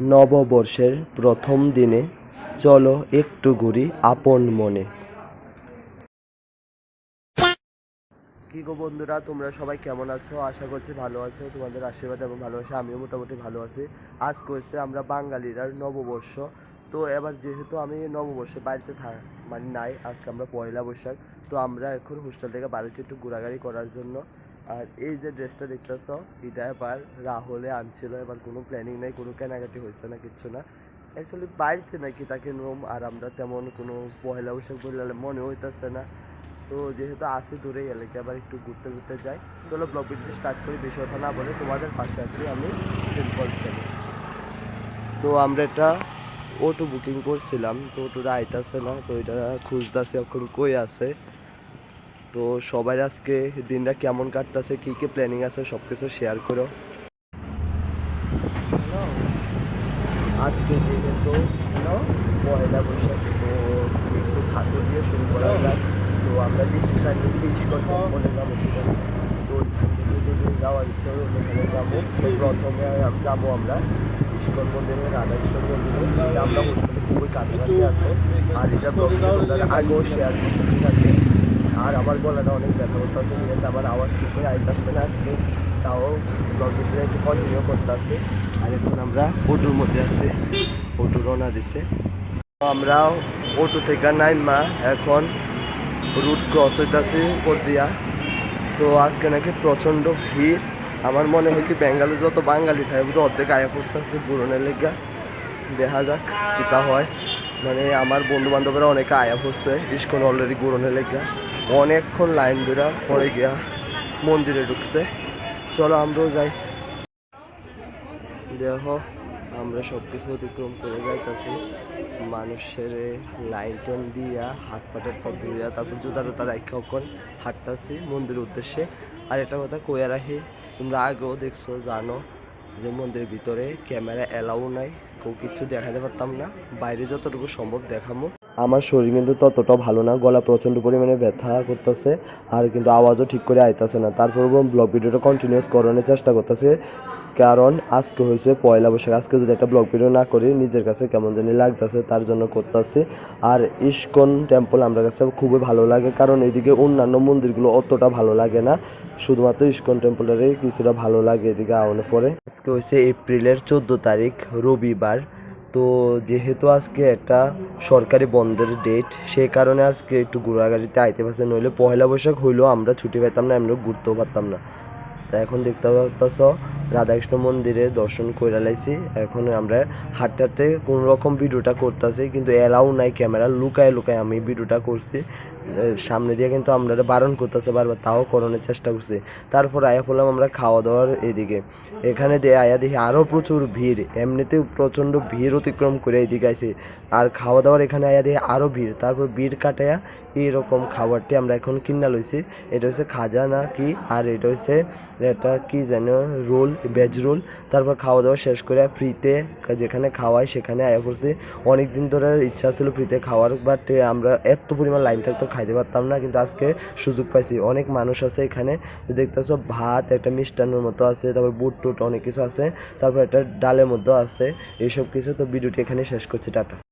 নববর্ষের প্রথম দিনে চলো একটু ঘুরি আপন মনে। কি গো বন্ধুরা, তোমরা সবাই কেমন আছো? আশা করছি ভালো আছো, তোমাদের আশীর্বাদ এবং ভালোবাসা, আমিও মোটামুটি ভালো আছি। আজ করেছে আমরা বাঙালিরা নববর্ষ। তো এবার যেহেতু আমি নববর্ষে বাড়িতে থাক মানে নাই, আজকে আমরা পয়লা বৈশাখ, তো আমরা এখন হোস্টেল থেকে বাড়িছি একটু ঘোরাঘুরি করার জন্য আর এই যে ড্রেসটা দেখতেছ, এটা এবার রাহুলে আনছিল। এবার কোনো প্ল্যানিং নাই, কোনো কেনাকাটি হয়েছে না, কিচ্ছু না। অ্যাকচুয়ালি বাড়িতে নাকি তাকে নোম আর আমরা তেমন কোনো পয়লা বৈশাখ বললে মনে হইতেছে না। তো যেহেতু আসি দূরে এলাকা আবার একটু ঘুরতে ঘুরতে যাই। চলো ব্লগ ভিডিও স্টার্ট করি, বেশি কথা না বলে তোমাদের পাশে আছি আমি সিম্পল ছেলে তো আমরা একটা অটো বুকিং করছিলাম, তো অটোটা আইতাছে না, তো এটা খুঁজতেছে এখন কই আছে। তো সবাই আজকে দিনটা কেমন কাটতেছে, কী কী প্ল্যানিং আছে সব কিছু শেয়ার করো আজকে যেহেতু পয়লা বৈশাখ, তো একটু দিয়ে শুরু করা যাক। তো আমরা ডিসিশন নিয়েছি টেম্পলে যাব ঠিক আছে তো থেকে যাওয়ার ইচ্ছে হয় ওখানে যাব। তো প্রথমে যাব আমরা ইস্কন মন্দিরে রাধাকৃষ্ণ মন্দিরে। আমরা খুবই কাছাকাছি আছে। আর এটা আগেও শেয়ার করছি। ঠিক আছে? আর আমার গলাটা অনেক ব্যথা করতেছে, ঠিক আছে আমার আওয়াজ ঠিক করে আইতেছে না আজকে। তাও ব্লগটা একটু কন্টিনিউ করতেছে। আর এখন আমরা অটোর মধ্যে আছে। অটো রওনা দিছে। তো আমরা অটো থেকে নাইমা এখন রুট ক্রস হইতাছে উপর দিয়া। তো আজকে নাকি প্রচণ্ড ভিড়। আমার মনে হয় কি বেঙ্গালু যত বাঙালি থাকে বুঝতে অর্ধেক আয়া পড়ছে আজকে পুরনের লেগা। দেখা যাক কিতা হয়। মানে আমার বন্ধু বান্ধবরা অনেকে আয়া পড়ছে ইস্কন অলরেডি গুরনের লেগা। অনেকক্ষণ লাইন ধরে পরে গিয়া মন্দিরে ঢুকছে। চলো আমরাও যাই। দেখো, আমরা সব কিছু অতিক্রম করে যাইতাছি। মানুষের লাইন টেন দিয়া, হাত পাটের পথ দিয়া, তারপর জুতা টুতা রাখা অক্ষণ হাঁটতাছি মন্দিরের উদ্দেশ্যে। আর এটা কথা কইয়া রাখি, তোমরা আগেও দেখছ, জানো যে মন্দিরের ভিতরে ক্যামেরা এলাও নাই, কেউ কিছু দেখাতে পারতাম না। বাইরে যতটুকু সম্ভব দেখামো। আমার শরীর কিন্তু ততটা ভালো না, গলা প্রচণ্ড পরিমাণে ব্যথা করতেছে আর কিন্তু আওয়াজও ঠিক করে আইতাছে না। তারপর ব্লগ ভিডিওটা কন্টিনিউস করানোর চেষ্টা করতেছে। কারণ আজকে হয়েছে পয়লা বৈশাখ, আজকে যদি একটা ব্লগ ভিডিও না করি, নিজের কাছে কেমন জানি লাগতেছে, তার জন্য করতেছি। আর ইস্কন টেম্পল আমার কাছে খুবই ভালো লাগে, কারণ এদিকে অন্যান্য মন্দিরগুলো অতটা ভালো লাগে না। শুধুমাত্র ইস্কন টেম্পলেরই কিছুটা ভালো লাগে এদিকে আওয়ানোর পরে। আজকে হয়েছে এপ্রিলের চোদ্দ তারিখ, রবিবার। তো যেহেতু আজকে একটা সরকারি বন্ধের ডেট সেই কারণে আজকে একটু ঘোরাগাড়িতে আইতে পারছে নইলে পয়লা বৈশাখ হইলেও আমরা ছুটি পেতাম না আমরা ঘুরতেও পারতাম না। তা এখন দেখতে পাচ্ছ, রাধাকৃষ্ণ মন্দিরে দর্শন করে লাইছি। এখন আমরা হাঁটতে হাঁটতে কোনো রকম ভিডিওটা করতেছি, কিন্তু এলাও নাই ক্যামেরা, লুকায় লুকায় আমি ভিডিওটা করছি। সামনে দিয়ে কিন্তু আমরা বারণ করতেছে বারবার, তাও করানোর চেষ্টা করছি। তারপর আয়া পড়লাম আমরা খাওয়া দাওয়ার এদিকে। এখানে দিয়ে আয়া দেখি আরও প্রচুর ভিড়, এমনিতেও প্রচণ্ড ভিড় অতিক্রম করে এদিকে আইছি। আর খাওয়া দাওয়ার এখানে আয়া দেখি আরও ভিড়, তারপর ভিড় কাটায়া এইরকম খাবারটি আমরা এখন কিনা লইছি। এটা হচ্ছে খাজা না কি, আর এটা হচ্ছে এটা কি যেন রোল ভেজ রোল তারপর খাওয়া দাওয়া শেষ করে ফ্রিতে যেখানে খাওয়াই সেখানে আয়া করছি অনেক দিন ধরে ইচ্ছা ছিল ফ্রিতে খাওয়ার বাট আমরা এত পরিমাণ লাইন থাকতো খাইতে পারতাম না, কিন্তু আজকে সুযোগ পাইছি। অনেক মানুষ আছে এখানে দেখতেছো ভাত, একটা মিষ্টান্নর মতো আছে, তারপর বুট টুট অনেক কিছু আছে, তারপর একটা ডালের মধ্যেও আছে, এইসব কিছু। তো ভিডিওটি এখানে শেষ করছি, টাটা।